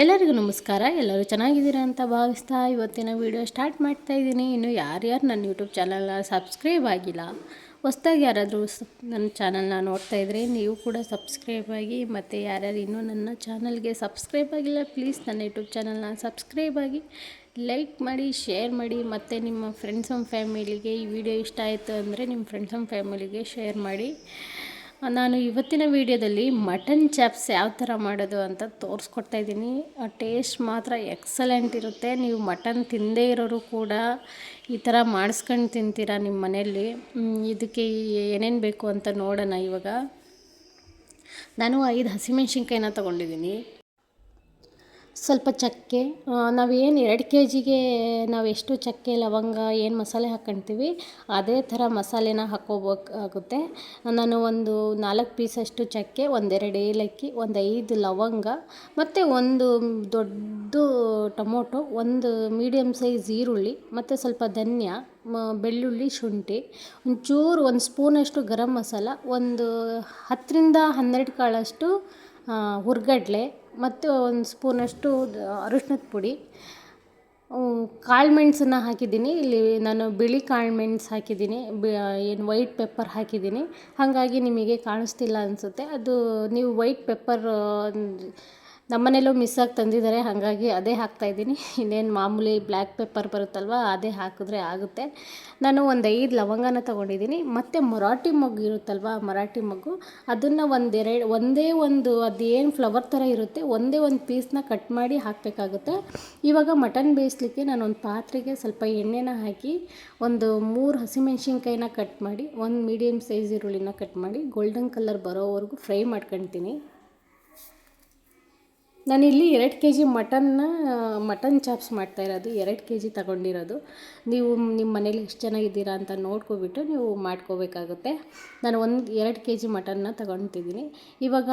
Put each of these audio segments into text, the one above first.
ಎಲ್ಲರಿಗೂ ನಮಸ್ಕಾರ. ಎಲ್ಲರೂ ಚೆನ್ನಾಗಿದ್ದೀರಾ ಅಂತ ಭಾವಿಸ್ತಾ ಇವತ್ತಿನ ವಿಡಿಯೋ ಸ್ಟಾರ್ಟ್ ಮಾಡ್ತಾ ಇದ್ದೀನಿ. ಇನ್ನು ಯಾರ್ಯಾರು ನನ್ನ ಯೂಟ್ಯೂಬ್ ಚಾನಲ್ನ ಸಬ್ಸ್ಕ್ರೈಬ್ ಆಗಿಲ್ಲ, ಹೊಸ್ದಾಗಿ ಯಾರಾದರೂ ನನ್ನ ಚಾನಲ್ನ ನೋಡ್ತಾ ಇದ್ದರೆ ನೀವು ಕೂಡ ಸಬ್ಸ್ಕ್ರೈಬ್ ಆಗಿ, ಮತ್ತು ಯಾರ್ಯಾರು ಇನ್ನೂ ನನ್ನ ಚಾನಲ್ಗೆ ಸಬ್ಸ್ಕ್ರೈಬ್ ಆಗಿಲ್ಲ ಪ್ಲೀಸ್ ನನ್ನ ಯೂಟ್ಯೂಬ್ ಚಾನಲ್ನ ಸಬ್ಸ್ಕ್ರೈಬ್ ಆಗಿ ಲೈಕ್ ಮಾಡಿ ಶೇರ್ ಮಾಡಿ, ಮತ್ತು ನಿಮ್ಮ ಫ್ರೆಂಡ್ಸ್ ಆ್ಯಂಡ್ ಫ್ಯಾಮಿಲಿಗೆ ಈ ವಿಡಿಯೋ ಇಷ್ಟ ಆಯಿತು ಅಂದರೆ ನಿಮ್ಮ ಫ್ರೆಂಡ್ಸ್ ಆ್ಯಂಡ್ ಫ್ಯಾಮಿಲಿಗೆ ಶೇರ್ ಮಾಡಿ. ನಾನು ಇವತ್ತಿನ ವಿಡಿಯೋದಲ್ಲಿ ಮಟನ್ ಚಾಪ್ಸ್ ಯಾವ ಥರ ಮಾಡೋದು ಅಂತ ತೋರಿಸ್ಕೊಡ್ತಾ ಇದ್ದೀನಿ. ಟೇಸ್ಟ್ ಮಾತ್ರ ಎಕ್ಸಲೆಂಟ್ ಇರುತ್ತೆ. ನೀವು ಮಟನ್ ತಿಂದೇ ಇರೋರು ಕೂಡ ಈ ಥರ ಮಾಡಿಸ್ಕೊಂಡು ತಿಂತೀರಾ ನಿಮ್ಮ ಮನೆಯಲ್ಲಿ? ಇದಕ್ಕೆ ಏನೇನು ಬೇಕು ಅಂತ ನೋಡೋಣ ಇವಾಗ. ನಾನು ಐದು ಹಸಿಮೆಣ್ಸಿನ್ಕಾಯಿನ ತೊಗೊಂಡಿದ್ದೀನಿ. ಸ್ವಲ್ಪ ಚಕ್ಕೆ ನಾವೇನು ಎರಡು ಕೆ ಜಿಗೆ ನಾವು ಎಷ್ಟು ಚಕ್ಕೆ, ಲವಂಗ, ಏನು ಮಸಾಲೆ ಹಾಕ್ಕೊಳ್ತೀವಿ ಅದೇ ಥರ ಮಸಾಲೆನ ಹಾಕೋಬೇಕಾಗುತ್ತೆ. ನಾನು ಒಂದು ನಾಲ್ಕು ಪೀಸಷ್ಟು ಚಕ್ಕೆ, ಒಂದೆರಡು ಏಲಕ್ಕಿ, ಒಂದು ಐದು ಲವಂಗ, ಮತ್ತು ಒಂದು ದೊಡ್ಡ ಟೊಮೊಟೊ, ಒಂದು ಮೀಡಿಯಮ್ ಸೈಜ್ ಈರುಳ್ಳಿ, ಮತ್ತು ಸ್ವಲ್ಪ ಧನ್ಯ ಬೆಳ್ಳುಳ್ಳಿ ಶುಂಠಿ, ಒಂಚೂರು ಒಂದು ಸ್ಪೂನಷ್ಟು ಗರಂ ಮಸಾಲ, ಒಂದು ಹತ್ತರಿಂದ ಹನ್ನೆರಡು ಕಾಳಷ್ಟು ಹುರ್ಗಡ್ಲೆ ಮತ್ತು ಒಂದು ಸ್ಪೂನಷ್ಟು ಅರಿಶಿನದ ಪುಡಿ. ಕಾಳು ಮೆಣಸನ್ನ ಹಾಕಿದ್ದೀನಿ. ಇಲ್ಲಿ ನಾನು ಬಿಳಿ ಕಾಳು ಮೆಣಸು ಹಾಕಿದ್ದೀನಿ. ಏನು ವೈಟ್ ಪೆಪ್ಪರ್ ಹಾಕಿದ್ದೀನಿ. ಹಾಗಾಗಿ ನಿಮಗೆ ಕಾಣಿಸ್ತಿಲ್ಲ ಅನಿಸುತ್ತೆ. ಅದು ನೀವು ವೈಟ್ ಪೆಪ್ಪರ್ ನಮ್ಮನೆಯಲ್ಲೂ ಮಿಸ್ ಆಗಿ ತಂದಿದ್ದಾರೆ, ಹಾಗಾಗಿ ಅದೇ ಹಾಕ್ತಾಯಿದ್ದೀನಿ ಇನ್ನೇನು ಮಾಮೂಲಿ ಬ್ಲ್ಯಾಕ್ ಪೆಪ್ಪರ್ ಬರುತ್ತಲ್ವ, ಅದೇ ಹಾಕಿದ್ರೆ ಆಗುತ್ತೆ. ನಾನು ಒಂದು ಐದು ಲವಂಗನ ತೊಗೊಂಡಿದ್ದೀನಿ. ಮತ್ತು ಮರಾಠಿ ಮೊಗ್ಗು ಇರುತ್ತಲ್ವ, ಮರಾಠಿ ಮೊಗ್ಗು? ಅದನ್ನು ಒಂದೆರಡು, ಒಂದೇ ಒಂದು ಅದೇನು ಫ್ಲವರ್ ಥರ ಇರುತ್ತೆ, ಒಂದೇ ಒಂದು ಪೀಸ್ನ ಕಟ್ ಮಾಡಿ ಹಾಕಬೇಕಾಗುತ್ತೆ. ಇವಾಗ ಮಟನ್ ಬೇಯಿಸ್ಲಿಕ್ಕೆ ನಾನು ಒಂದು ಪಾತ್ರೆಗೆ ಸ್ವಲ್ಪ ಎಣ್ಣೆನ ಹಾಕಿ, ಒಂದು ಮೂರು ಹಸಿಮೆಣ್ಸಿನ್ಕಾಯಿನ ಕಟ್ ಮಾಡಿ, ಒಂದು ಮೀಡಿಯಮ್ ಸೈಜ್ ಈರುಳ್ಳಿನ ಕಟ್ ಮಾಡಿ ಗೋಲ್ಡನ್ ಕಲರ್ ಬರೋವರೆಗೂ ಫ್ರೈ ಮಾಡ್ಕೊಳ್ತೀನಿ ನಾನಿಲ್ಲಿ ಎರಡು ಕೆ ಜಿ ಮಟನ್ನ, ಮಟನ್ ಚಾಪ್ಸ್ ಮಾಡ್ತಾ ಇರೋದು. ಎರಡು ಕೆ ಜಿ ತಗೊಂಡಿರೋದು. ನೀವು ನಿಮ್ಮ ಮನೇಲಿ ಎಷ್ಟು ಚೆನ್ನಾಗಿದ್ದೀರಾ ಅಂತ ನೋಡ್ಕೊಬಿಟ್ಟು ನೀವು ಮಾಡ್ಕೋಬೇಕಾಗುತ್ತೆ. ನಾನು ಒಂದು, ಎರಡು ಕೆ ಜಿ ಮಟನ್ನ ತಗೊತಿದ್ದೀನಿ. ಇವಾಗ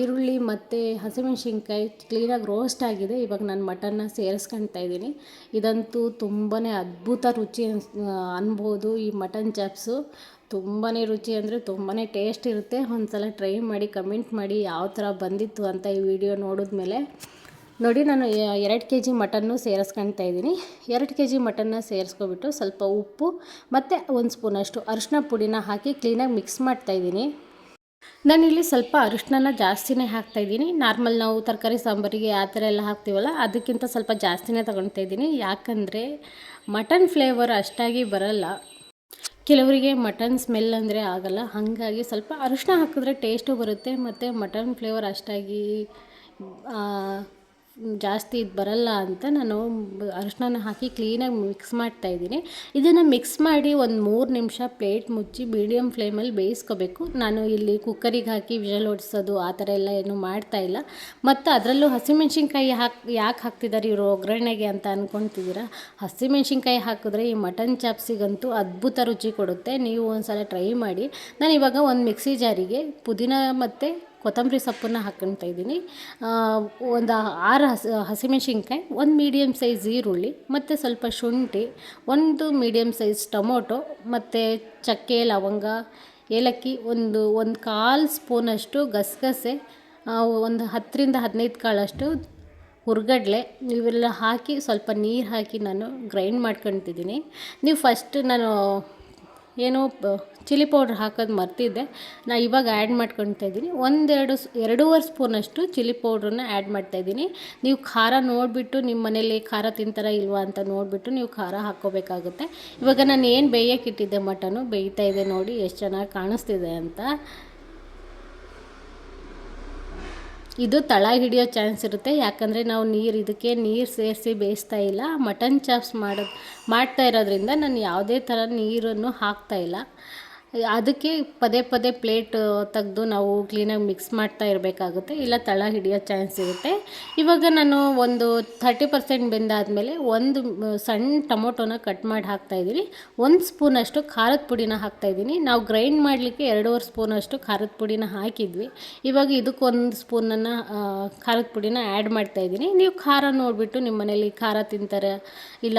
ಈರುಳ್ಳಿ ಮತ್ತು ಹಸಿಮೆಣ್ಸಿನ್ಕಾಯಿ ಕ್ಲೀನಾಗಿ ರೋಸ್ಟ್ ಆಗಿದೆ. ಇವಾಗ ನಾನು ಮಟನ್ನ ಸೇರಿಸ್ಕೊಳ್ತಾ ಇದ್ದೀನಿ. ಇದಂತೂ ತುಂಬಾ ಅದ್ಭುತ ರುಚಿ ಅನ್ಸ್, ಅನ್ಬೋದು ಈ ಮಟನ್ ಚಾಪ್ಸು. ತುಂಬಾ ರುಚಿ ಅಂದರೆ ತುಂಬಾ ಟೇಸ್ಟ್ ಇರುತ್ತೆ. ಒಂದು ಸಲ ಟ್ರೈ ಮಾಡಿ ಕಮೆಂಟ್ ಮಾಡಿ ಯಾವ ಥರ ಬಂದಿತ್ತು ಅಂತ ಈ ವಿಡಿಯೋ ನೋಡಿದ್ಮೇಲೆ. ನೋಡಿ ನಾನು ಎರಡು ಕೆ ಜಿ ಮಟನ್ನು ಸೇರಿಸ್ಕೊಳ್ತಾ ಇದ್ದೀನಿ. ಎರಡು ಕೆ ಜಿ ಮಟನ್ನ ಸೇರಿಸ್ಕೊಬಿಟ್ಟು ಸ್ವಲ್ಪ ಉಪ್ಪು, ಮತ್ತು ಒಂದು ಸ್ಪೂನಷ್ಟು ಅರಿಶಿನ ಪುಡಿನ ಹಾಕಿ ಕ್ಲೀನಾಗಿ ಮಿಕ್ಸ್ ಮಾಡ್ತಾ ಮಾಡ್ತಾಯಿದ್ದೀನಿ ನಾನಿಲ್ಲಿ ಸ್ವಲ್ಪ ಅರಿಶಿನ ಜಾಸ್ತಿನೇ ಹಾಕ್ತಾಯಿದ್ದೀನಿ ನಾರ್ಮಲ್ ನಾವು ತರಕಾರಿ, ಸಾಂಬಾರಿಗೆ ಆ ಥರ ಎಲ್ಲ ಹಾಕ್ತೀವಲ್ಲ, ಅದಕ್ಕಿಂತ ಸ್ವಲ್ಪ ಜಾಸ್ತಿನೇ ತೊಗೊಳ್ತಾ ಇದ್ದೀನಿ. ಯಾಕಂದರೆ ಮಟನ್ ಫ್ಲೇವರ್ ಅಷ್ಟಾಗಿ ಬರಲ್ಲ. ಕೆಲವರಿಗೆ ಮಟನ್ ಸ್ಮೆಲ್ ಅಂದರೆ ಆಗಲ್ಲ. ಹಾಗಾಗಿ ಸ್ವಲ್ಪ ಅರಿಶಿನ ಹಾಕಿದ್ರೆ ಟೇಸ್ಟು ಬರುತ್ತೆ. ಮತ್ತು ಮಟನ್ ಫ್ಲೇವರ್ ಅಷ್ಟಾಗಿ ಜಾಸ್ತಿ ಇದು ಬರಲ್ಲ ಅಂತ ನಾನು ಅರಿಶಿನ ಹಾಕಿ ಕ್ಲೀನಾಗಿ ಮಿಕ್ಸ್ ಮಾಡ್ತಾ ಇದ್ದೀನಿ. ಇದನ್ನು ಮಿಕ್ಸ್ ಮಾಡಿ ಒಂದು ಮೂರು ನಿಮಿಷ ಪ್ಲೇಟ್ ಮುಚ್ಚಿ ಮೀಡಿಯಮ್ ಫ್ಲೇಮಲ್ಲಿ ಬೇಯಿಸ್ಕೋಬೇಕು. ನಾನು ಇಲ್ಲಿ ಕುಕ್ಕರಿಗೆ ಹಾಕಿ ವಿಜಲ್ ಓಡಿಸೋದು ಆ ಥರ ಎಲ್ಲ ಏನು ಮಾಡ್ತಾಯಿಲ್ಲ ಮತ್ತು ಅದರಲ್ಲೂ ಹಸಿಮೆಣ್ಸಿನ್ಕಾಯಿ ಹಾಕಿ ಯಾಕೆ ಹಾಕ್ತಿದ್ದಾರೆ ಇವರು ಒಗ್ಗರಣೆಗೆ ಅಂತ ಅಂದ್ಕೊತಿದ್ದೀರಾ ಹಸಿಮೆಣ್ಸಿನ್ಕಾಯಿ ಹಾಕಿದ್ರೆ ಈ ಮಟನ್ ಚಾಪ್ಸಿಗಂತೂ ಅದ್ಭುತ ರುಚಿ ಕೊಡುತ್ತೆ. ನೀವು ಒಂದು ಸಲ ಟ್ರೈ ಮಾಡಿ. ನಾನು ಇವಾಗ ಒಂದು ಮಿಕ್ಸಿ ಜಾರಿಗೆ ಪುದೀನ ಮತ್ತು ಕೊತ್ತಂಬರಿ ಸೊಪ್ಪನ್ನು ಹಾಕ್ಕೊಳ್ತಾ ಇದ್ದೀನಿ. ಒಂದು ಆರು ಹಸಿ, ಹಸಿಮೆಣ್ಸಿನ್ಕಾಯಿ, ಒಂದು ಮೀಡಿಯಮ್ ಸೈಜ್ ಈರುಳ್ಳಿ, ಮತ್ತು ಸ್ವಲ್ಪ ಶುಂಠಿ, ಒಂದು ಮೀಡಿಯಮ್ ಸೈಜ್ ಟೊಮೊಟೊ, ಮತ್ತು ಚಕ್ಕೆ, ಲವಂಗ, ಏಲಕ್ಕಿ, ಒಂದು ಒಂದು ಕಾಲು ಸ್ಪೂನಷ್ಟು ಗಸಗಸೆ ಒಂದು ಹತ್ತರಿಂದ ಹದಿನೈದು ಕಾಳಷ್ಟು ಹುರ್ಗಡ್ಲೆ, ಇವೆಲ್ಲ ಹಾಕಿ ಸ್ವಲ್ಪ ನೀರು ಹಾಕಿ ನಾನು ಗ್ರೈಂಡ್ ಮಾಡ್ಕೊತಿದ್ದೀನಿ ನೀವು ಫಸ್ಟ್ ನಾನು ಏನು ಚಿಲ್ಲಿ ಪೌಡ್ರ್ ಹಾಕೋದು ಮರ್ತಿದ್ದೆ. ನಾ ಇವಾಗ ಆ್ಯಡ್ ಮಾಡ್ಕೊತಾ ಇದ್ದೀನಿ ಒಂದೆರಡು ಎರಡೂವರೆ ಸ್ಪೂನಷ್ಟು ಚಿಲ್ಲಿ ಪೌಡ್ರನ್ನ ಆ್ಯಡ್ ಮಾಡ್ತಾಯಿದ್ದೀನಿ ನೀವು ಖಾರ ನೋಡಿಬಿಟ್ಟು ನಿಮ್ಮ ಮನೇಲಿ ಖಾರ ತಿಂತಾರ ಇಲ್ವಾ ಅಂತ ನೋಡಿಬಿಟ್ಟು ನೀವು ಖಾರ ಹಾಕ್ಕೋಬೇಕಾಗುತ್ತೆ. ಇವಾಗ ನಾನು ಏನು ಬೇಯಕ್ಕೆ ಇಟ್ಟಿದ್ದೆ ಮಟನು, ಬೇಯ್ತಾ ಇದೆ ನೋಡಿ, ಎಷ್ಟು ಚೆನ್ನಾಗಿ ಕಾಣಿಸ್ತಿದೆ ಅಂತ. ಇದು ತಳ ಹಿಡಿಯೋ ಚಾನ್ಸ್ ಇರುತ್ತೆ. ಯಾಕಂದರೆ ನಾವು ನೀರು ಇದಕ್ಕೆ ನೀರು ಸೇರಿಸಿ ಬೇಯಿಸ್ತಾ ಇಲ್ಲ. ಮಟನ್ ಚಾಪ್ಸ್ ಮಾಡೋದು ಮಾಡ್ತಾ ಇರೋದ್ರಿಂದ ನಾನು ಯಾವುದೇ ಥರ ನೀರನ್ನು ಹಾಕ್ತಾಯಿಲ್ಲ ಅದಕ್ಕೆ ಪದೇ ಪದೇ ಪ್ಲೇಟ್ ತೆಗೆದು ನಾವು ಕ್ಲೀನಾಗಿ ಮಿಕ್ಸ್ ಮಾಡ್ತಾ ಇರಬೇಕಾಗುತ್ತೆ. ಇಲ್ಲ ತಳ ಹಿಡಿಯೋ ಚಾನ್ಸ್ ಇರುತ್ತೆ. ಇವಾಗ ನಾನು ಒಂದು ಥರ್ಟಿ ಪರ್ಸೆಂಟ್ ಬೆಂದಾದಮೇಲೆ ಒಂದು ಸಣ್ಣ ಟೊಮೊಟೊನ ಕಟ್ ಮಾಡಿ ಹಾಕ್ತಾಯಿದ್ದೀನಿ ಒಂದು ಸ್ಪೂನಷ್ಟು ಖಾರದ ಪುಡಿನ ಹಾಕ್ತಾಯಿದ್ದೀನಿ ನಾವು ಗ್ರೈಂಡ್ ಮಾಡಲಿಕ್ಕೆ ಎರಡೂವರೆ ಸ್ಪೂನಷ್ಟು ಖಾರದ ಪುಡಿನ ಹಾಕಿದ್ವಿ. ಇವಾಗ ಇದಕ್ಕೊಂದು ಸ್ಪೂನನ್ನು ಖಾರದ ಪುಡಿನ ಆ್ಯಡ್ ಮಾಡ್ತಾಯಿದ್ದೀನಿ ನೀವು ಖಾರ ನೋಡಿಬಿಟ್ಟು ನಿಮ್ಮ ಮನೇಲಿ ಖಾರ ತಿಂತಾರೆ, ಇಲ್ಲ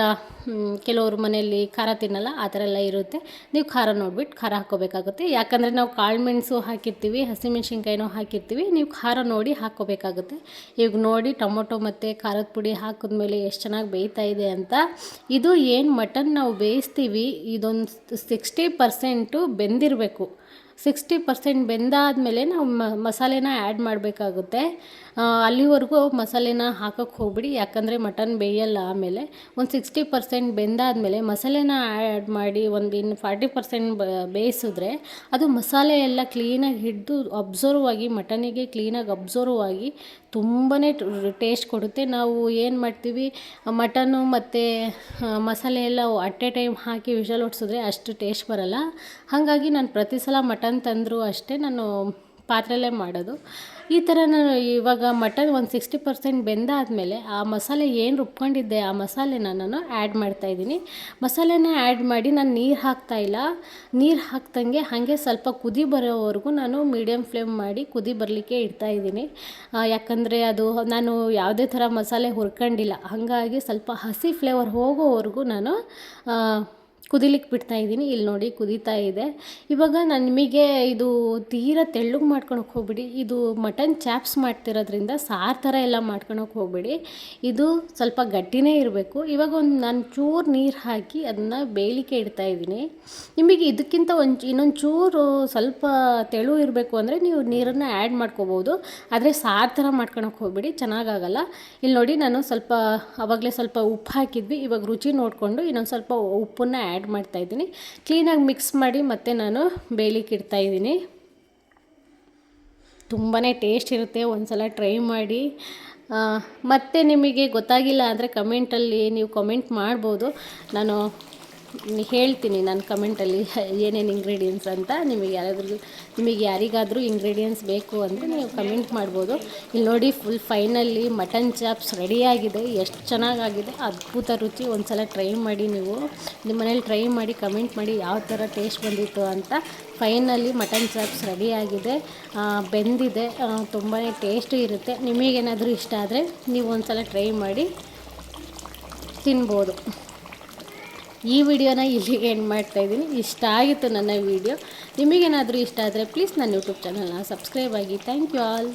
ಕೆಲವ್ರ ಮನೆಯಲ್ಲಿ ಖಾರ ತಿನ್ನಲ್ಲ, ಆ ಥರ ಎಲ್ಲ ಇರುತ್ತೆ. ನೀವು ಖಾರ ನೋಡಿಬಿಟ್ಟು ಖಾರ ಹಾಕ್ಕೋಬೇಕಾಗುತ್ತೆ ಯಾಕಂದರೆ ನಾವು ಕಾಳು ಮೆಣಸು ಹಾಕಿರ್ತೀವಿ, ಹಸಿಮೆಣ್ಸಿನ್ಕಾಯಿನೂ ಹಾಕಿರ್ತೀವಿ. ನೀವು ಖಾರ ನೋಡಿ ಹಾಕ್ಕೋಬೇಕಾಗುತ್ತೆ ಈಗ ನೋಡಿ ಟೊಮೊಟೊ ಮತ್ತು ಖಾರದ ಪುಡಿ ಹಾಕಿದ್ಮೇಲೆ ಎಷ್ಟು ಚೆನ್ನಾಗಿ ಬೇಯ್ತಾ ಇದೆ ಅಂತ. ಇದು ಏನು ಮಟನ್ ನಾವು ಬೇಯಿಸ್ತೀವಿ, ಇದೊಂದು ಸಿಕ್ಸ್ಟಿ ಪರ್ಸೆಂಟು ಬೆಂದಿರಬೇಕು. ಸಿಕ್ಸ್ಟಿ ಪರ್ಸೆಂಟ್ ಬೆಂದಾದಮೇಲೆ ನಾವು ಮಸಾಲೆನ ಆ್ಯಡ್ ಮಾಡಬೇಕಾಗುತ್ತೆ. ಅಲ್ಲಿವರೆಗೂ ಮಸಾಲೆನ ಹಾಕೋಕ್ಕೆ ಹೋಗ್ಬಿಡಿ, ಯಾಕಂದರೆ ಮಟನ್ ಬೇಯಲ್ಲ ಆಮೇಲೆ. ಒಂದು ಸಿಕ್ಸ್ಟಿ ಪರ್ಸೆಂಟ್ ಬೆಂದಾದಮೇಲೆ ಮಸಾಲೆನ ಆ್ಯಡ್ ಮಾಡಿ ಒಂದು ಇನ್ನು ಫಾರ್ಟಿ ಪರ್ಸೆಂಟ್ ಬೇಯಿಸಿದ್ರೆ ಅದು ಮಸಾಲೆ ಎಲ್ಲ ಕ್ಲೀನಾಗಿ ಹಿಡಿದು ಅಬ್ಸರ್ವ್ ಆಗಿ ಮಟನಿಗೆ ಕ್ಲೀನಾಗಿ ಅಬ್ಸರ್ವ್ ಆಗಿ ತುಂಬಾ ಟೇಸ್ಟ್ ಕೊಡುತ್ತೆ. ನಾವು ಏನು ಮಾಡ್ತೀವಿ ಮಟನ್ನು ಮತ್ತು ಮಸಾಲೆ ಎಲ್ಲ ಅಟ್ ಎ ಟೈಮ್ ಹಾಕಿ ವಿಷಲ್ ಹೊಡ್ಸಿದ್ರೆ ಅಷ್ಟು ಟೇಸ್ಟ್ ಬರಲ್ಲ. ಹಾಗಾಗಿ ನಾನು ಪ್ರತಿ ಸಲ ಮಟನ್ ತಂದರೂ ಅಷ್ಟೇ ನಾನು ಪಾತ್ರೆಯಲ್ಲೇ ಮಾಡೋದು. ಈ ಥರ ನಾನು ಇವಾಗ ಮಟನ್ ಒಂದು ಸಿಕ್ಸ್ಟಿ ಪರ್ಸೆಂಟ್ ಬೆಂದಾದಮೇಲೆ ಆ ಮಸಾಲೆ ಏನು ರುಬ್ಕೊಂಡಿದ್ದೆ ಆ ಮಸಾಲೆನ ನಾನು ಆ್ಯಡ್ ಮಾಡ್ತಾಯಿದ್ದೀನಿ ಮಸಾಲೆನ ಆ್ಯಡ್ ಮಾಡಿ ನಾನು ನೀರು ಹಾಕ್ತಾಯಿಲ್ಲ ನೀರು ಹಾಕ್ದಂಗೆ ಹಾಗೆ ಸ್ವಲ್ಪ ಕುದಿ ಬರೋವರೆಗೂ ನಾನು ಮೀಡಿಯಮ್ ಫ್ಲೇಮ್ ಮಾಡಿ ಕುದಿ ಬರಲಿಕ್ಕೆ ಇಡ್ತಾಯಿದ್ದೀನಿ ಯಾಕಂದರೆ ಅದು ನಾನು ಯಾವುದೇ ಥರ ಮಸಾಲೆ ಹುರ್ಕೊಂಡಿಲ್ಲ. ಹಾಗಾಗಿ ಸ್ವಲ್ಪ ಹಸಿ ಫ್ಲೇವರ್ ಹೋಗೋವರೆಗೂ ನಾನು ಕುದಿಲಿಕ್ಕೆ ಬಿಡ್ತಾ ಇದ್ದೀನಿ. ಇಲ್ಲಿ ನೋಡಿ ಕುದೀತಾ ಇದೆ. ಇವಾಗ ನಾನು ನಿಮಗೆ ಇದು ತೀರಾ ತೆಳ್ಳಗೆ ಮಾಡ್ಕೊಳಕ್ಕೆ ಹೋಗ್ಬಿಡಿ. ಇದು ಮಟನ್ ಚಾಪ್ಸ್ ಮಾಡ್ತಿರೋದ್ರಿಂದ ಸಾರು ಥರ ಎಲ್ಲ ಮಾಡ್ಕೊಳಕ್ಕೆ ಹೋಗ್ಬಿಡಿ. ಇದು ಸ್ವಲ್ಪ ಗಟ್ಟಿನೇ ಇರಬೇಕು. ಇವಾಗ ಒಂದು ನಾನು ಚೂರು ನೀರು ಹಾಕಿ ಅದನ್ನು ಬೇಯಲಿಕ್ಕೆ ಇಡ್ತಾ ಇದ್ದೀನಿ. ನಿಮಗೆ ಇದಕ್ಕಿಂತ ಒಂದು ಇನ್ನೊಂದು ಚೂರು ಸ್ವಲ್ಪ ತೆಳು ಇರಬೇಕು ಅಂದರೆ ನೀವು ನೀರನ್ನು ಆ್ಯಡ್ ಮಾಡ್ಕೋಬೋದು. ಆದರೆ ಸಾರು ಥರ ಮಾಡ್ಕೊಳಕ್ಕೆ ಹೋಗ್ಬೇಡಿ. ಚೆನ್ನಾಗಾಗಲ್ಲ. ಇಲ್ಲಿ ನೋಡಿ ನಾನು ಸ್ವಲ್ಪ ಆವಾಗಲೇ ಸ್ವಲ್ಪ ಉಪ್ಪು ಹಾಕಿದ್ವಿ. ಇವಾಗ ರುಚಿ ನೋಡಿಕೊಂಡು ಇನ್ನೊಂದು ಸ್ವಲ್ಪ ಉಪ್ಪನ್ನು ಆ್ಯಡ್ ಆ್ಯಡ್ ಮಾಡ್ತಾಯಿದ್ದೀನಿ ಕ್ಲೀನಾಗಿ ಮಿಕ್ಸ್ ಮಾಡಿ ಮತ್ತೆ ನಾನು ಬೇಯಲಿಕ್ಕೆ ಇಡ್ತಾಯಿದ್ದೀನಿ ತುಂಬಾ ಟೇಸ್ಟ್ ಇರುತ್ತೆ ಒಂದು ಸಲ ಟ್ರೈ ಮಾಡಿ. ಮತ್ತೆ ನಿಮಗೆ ಗೊತ್ತಾಗಿಲ್ಲ ಅಂದರೆ ಕಮೆಂಟಲ್ಲಿ ನೀವು ಕಮೆಂಟ್ ಮಾಡ್ಬೋದು. ನಾನು ಹೇಳ್ತೀನಿ ನಾನು ಕಮೆಂಟಲ್ಲಿ ಏನೇನು ಇಂಗ್ರೀಡಿಯೆಂಟ್ಸ್ ಅಂತ. ನಿಮಗೆ ಯಾರಾದರೂ ನಿಮಗೆ ಯಾರಿಗಾದರೂ ಇಂಗ್ರೀಡಿಯೆಂಟ್ಸ್ ಬೇಕು ಅಂದರೆ ನೀವು ಕಮೆಂಟ್ ಮಾಡ್ಬೋದು. ಇಲ್ಲಿ ನೋಡಿ ಫುಲ್ ಫೈನಲ್ಲಿ ಮಟನ್ ಚಾಪ್ಸ್ ರೆಡಿಯಾಗಿದೆ ಎಷ್ಟು ಚೆನ್ನಾಗಾಗಿದೆ. ಅದ್ಭುತ ರುಚಿ. ಒಂದು ಸಲ ಟ್ರೈ ಮಾಡಿ ನೀವು. ನಿಮ್ಮ ಮನೇಲಿ ಟ್ರೈ ಮಾಡಿ ಕಮೆಂಟ್ ಮಾಡಿ ಯಾವ ಥರ ಟೇಸ್ಟ್ ಬಂದಿತ್ತು ಅಂತ. ಫೈನಲ್ಲಿ ಮಟನ್ ಚಾಪ್ಸ್ ರೆಡಿಯಾಗಿದೆ ಬೆಂದಿದೆ. ತುಂಬಾ ಟೇಸ್ಟು ಇರುತ್ತೆ. ನಿಮಗೇನಾದರೂ ಇಷ್ಟ ಆದರೆ ನೀವು ಒಂದು ಸಲ ಟ್ರೈ ಮಾಡಿ ತಿನ್ಬೋದು. ಈ ವಿಡಿಯೋನ ಇಲ್ಲಿಗೆ ಎಂಡ್ ಮಾಡ್ತಾಯಿದ್ದೀನಿ ಇಷ್ಟ ಆಗಿತ್ತು ನನ್ನ ವಿಡಿಯೋ. ನಿಮಗೇನಾದರೂ ಇಷ್ಟ ಆದರೆ ಪ್ಲೀಸ್ ನನ್ನ ಯೂಟ್ಯೂಬ್ ಚಾನಲ್ನ ಸಬ್ಸ್ಕ್ರೈಬ್ ಆಗಿ. Thank you all